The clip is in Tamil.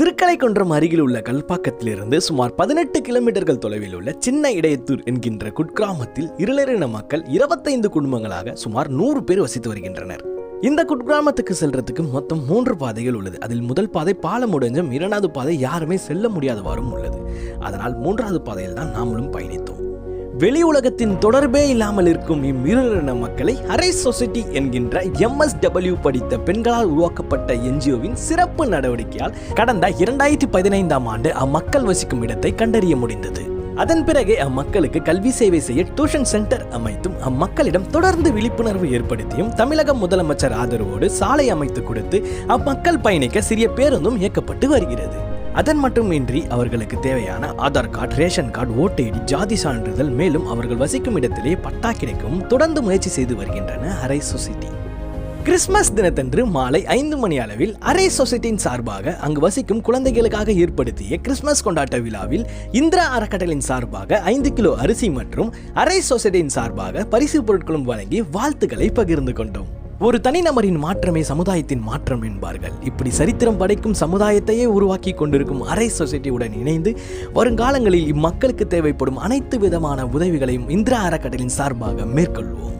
திருக்கலைக்குன்றம் அருகில் உள்ள கல்பாக்கத்திலிருந்து சுமார் பதினெட்டு கிலோமீட்டர்கள் தொலைவில் உள்ள சின்ன இடையத்தூர் என்கின்ற குட்கிராமத்தில் இருளரின மக்கள் இருபத்தைந்து குடும்பங்களாக சுமார் நூறு பேர் வசித்து வருகின்றனர். இந்த குட்கிராமத்துக்கு செல்றதுக்கு மொத்தம் மூன்று பாதைகள் உள்ளது. அதில் முதல் பாதை பாலம் உடைஞ்சும் இரண்டாவது பாதை யாருமே செல்ல முடியாதவாறும் உள்ளது. அதனால் மூன்றாவது பாதையில் தான் நாமளும் பயணித்தோம். வெளி உலகத்தின் தொடர்பே இல்லாமல் இருக்கும் இம்மிருளின மக்களை அரை சொசைட்டி என்கின்ற எம்எஸ்டபிள்யூ படித்த பெண்களால் உருவாக்கப்பட்ட என்ஜிஓவின் சிறப்பு நடவடிக்கையால் கடந்த இரண்டாயிரத்தி பதினைந்தாம் ஆண்டு அம்மக்கள் வசிக்கும் இடத்தை கண்டறிய முடிந்தது. அதன் பிறகே அம்மக்களுக்கு கல்வி சேவை செய்ய டியூஷன் சென்டர் அமைத்தும் அம்மக்களிடம் தொடர்ந்து விழிப்புணர்வு ஏற்படுத்தியும் தமிழக முதலமைச்சர் ஆதரவோடு சாலை அமைத்து கொடுத்து அம்மக்கள் பயணிக்க சிறிய பேருந்தும் இயக்கப்பட்டு வருகிறது. அதன் மட்டுமின்றி அவர்களுக்கு தேவையான ஆதார் கார்டு ரேஷன் கார்டு ஓட்டு ஐடி ஜாதி சான்றிதழ் மேலும் அவர்கள் வசிக்கும் இடத்திலே பட்டா கிடைக்கும் தொடர்ந்து முயற்சி செய்து வருகின்றன அரை சொசைட்டி. கிறிஸ்மஸ் தினத்தன்று மாலை ஐந்து மணி அளவில் அரை சொசைட்டியின் சார்பாக அங்கு வசிக்கும் குழந்தைகளுக்காக ஏற்படுத்திய கிறிஸ்மஸ் கொண்டாட்ட விழாவில் இந்திரா அறக்கட்டளையின் சார்பாக ஐந்து கிலோ அரிசி மற்றும் அரை சொசைட்டியின் சார்பாக பரிசு பொருட்களும் வழங்கி வாழ்த்துக்களை பகிர்ந்து கொண்டோம். ஒரு தனிநபரின் மாற்றமே சமுதாயத்தின் மாற்றம் என்பார்கள். இப்படி சரித்திரம் படைக்கும் சமுதாயத்தையே உருவாக்கி கொண்டிருக்கும் அரை சொசைட்டியுடன் இணைந்து வருங்காலங்களில் இம்மக்களுக்கு தேவைப்படும் அனைத்து விதமான உதவிகளையும் இந்திரா அறக்கட்டளின் சார்பாக மேற்கொள்வோம்.